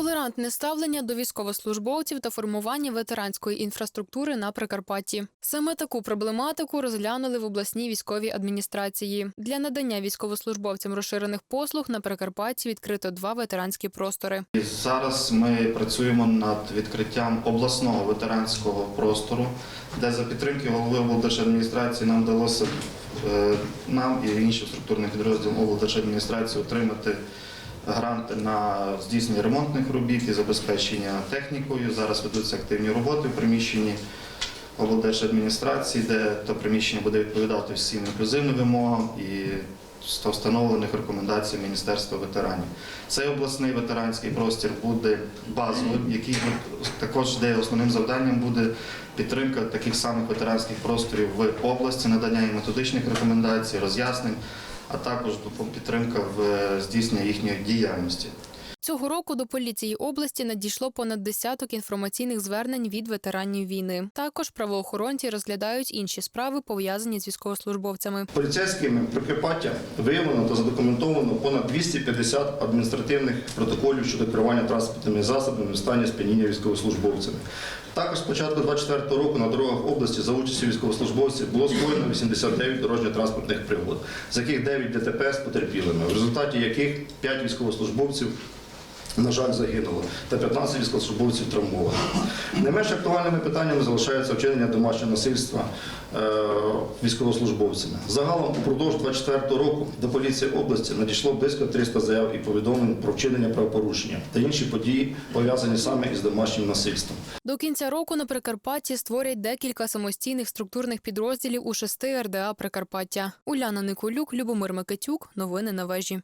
Толерантне ставлення до військовослужбовців та формування ветеранської інфраструктури на Прикарпатті. Саме таку проблематику розглянули в обласній військовій адміністрації. Для надання військовослужбовцям розширених послуг на Прикарпатті відкрито два ветеранські простори. Зараз ми працюємо над відкриттям обласного ветеранського простору, де за підтримки голови облдержадміністрації нам вдалося е, нам і іншим структурним підрозділам облдержадміністрації отримати гранти на здійснення ремонтних робіт і забезпечення технікою. Зараз ведуться активні роботи в приміщенні облдержадміністрації, де то приміщення буде відповідати всім інклюзивним вимогам і встановлених рекомендацій Міністерства ветеранів. Цей обласний ветеранський простір буде базовим, який також де основним завданням буде підтримка таких самих ветеранських просторів в області, надання їм методичних рекомендацій, роз'яснень, а також підтримка в е, здійсненні їхньої діяльності. Цього року до поліції області надійшло понад десяток інформаційних звернень від ветеранів війни. Також правоохоронці розглядають інші справи, пов'язані з військовослужбовцями. Поліцейськими Прикарпаття виявлено та задокументовано понад 250 адміністративних протоколів щодо керування транспортними засобами в стані сп'яніння військовослужбовцями. Також з початку 2024 року на дорогах області за участю військовослужбовців було скоєно 89 дорожньо-транспортних пригод, з яких 9 ДТП з потерпілими, в результаті яких 5 військовослужбовців на жаль, загинуло, та 15 військовослужбовців травмовано. Не менш актуальними питаннями залишається вчинення домашнього насильства е, військовослужбовцями. Загалом упродовж 24 року до поліції області надійшло близько 300 заяв і повідомлень про вчинення правопорушення та інші події, пов'язані саме із домашнім насильством. До кінця року на Прикарпатті створять декілька самостійних структурних підрозділів у шести РДА Прикарпаття. Уляна Николюк, Любомир Микитюк. Новини на вежі.